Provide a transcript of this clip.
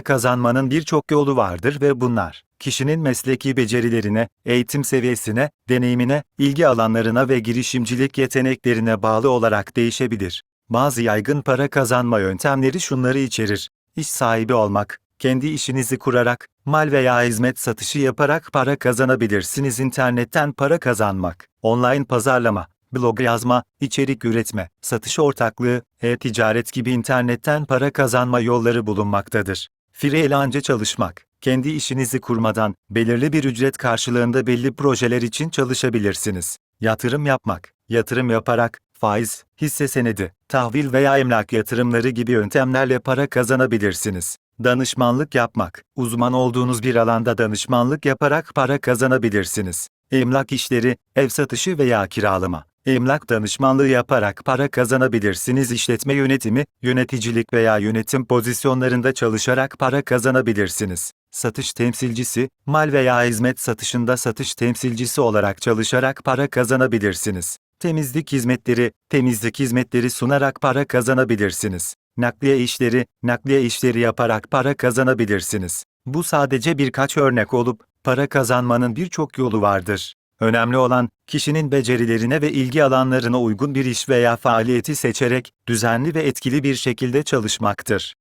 Kazanmanın birçok yolu vardır ve bunlar, kişinin mesleki becerilerine, eğitim seviyesine, deneyimine, ilgi alanlarına ve girişimcilik yeteneklerine bağlı olarak değişebilir. Bazı yaygın para kazanma yöntemleri şunları içerir. İş sahibi olmak, kendi işinizi kurarak, mal veya hizmet satışı yaparak para kazanabilirsiniz. İnternetten para kazanmak, online pazarlama, blog yazma, içerik üretme, satış ortaklığı, e-ticaret gibi internetten para kazanma yolları bulunmaktadır. Freelance çalışmak, kendi işinizi kurmadan belirli bir ücret karşılığında belli projeler için çalışabilirsiniz. Yatırım yapmak, yatırım yaparak faiz, hisse senedi, tahvil veya emlak yatırımları gibi yöntemlerle para kazanabilirsiniz. Danışmanlık yapmak, uzman olduğunuz bir alanda danışmanlık yaparak para kazanabilirsiniz. Emlak işleri, ev satışı veya kiralama. Emlak danışmanlığı yaparak para kazanabilirsiniz. İşletme yönetimi, yöneticilik veya yönetim pozisyonlarında çalışarak para kazanabilirsiniz. Satış temsilcisi, mal veya hizmet satışında satış temsilcisi olarak çalışarak para kazanabilirsiniz. Temizlik hizmetleri, temizlik hizmetleri sunarak para kazanabilirsiniz. Nakliye işleri, nakliye işleri yaparak para kazanabilirsiniz. Bu sadece birkaç örnek olup, para kazanmanın birçok yolu vardır. Önemli olan, kişinin becerilerine ve ilgi alanlarına uygun bir iş veya faaliyeti seçerek, düzenli ve etkili bir şekilde çalışmaktır.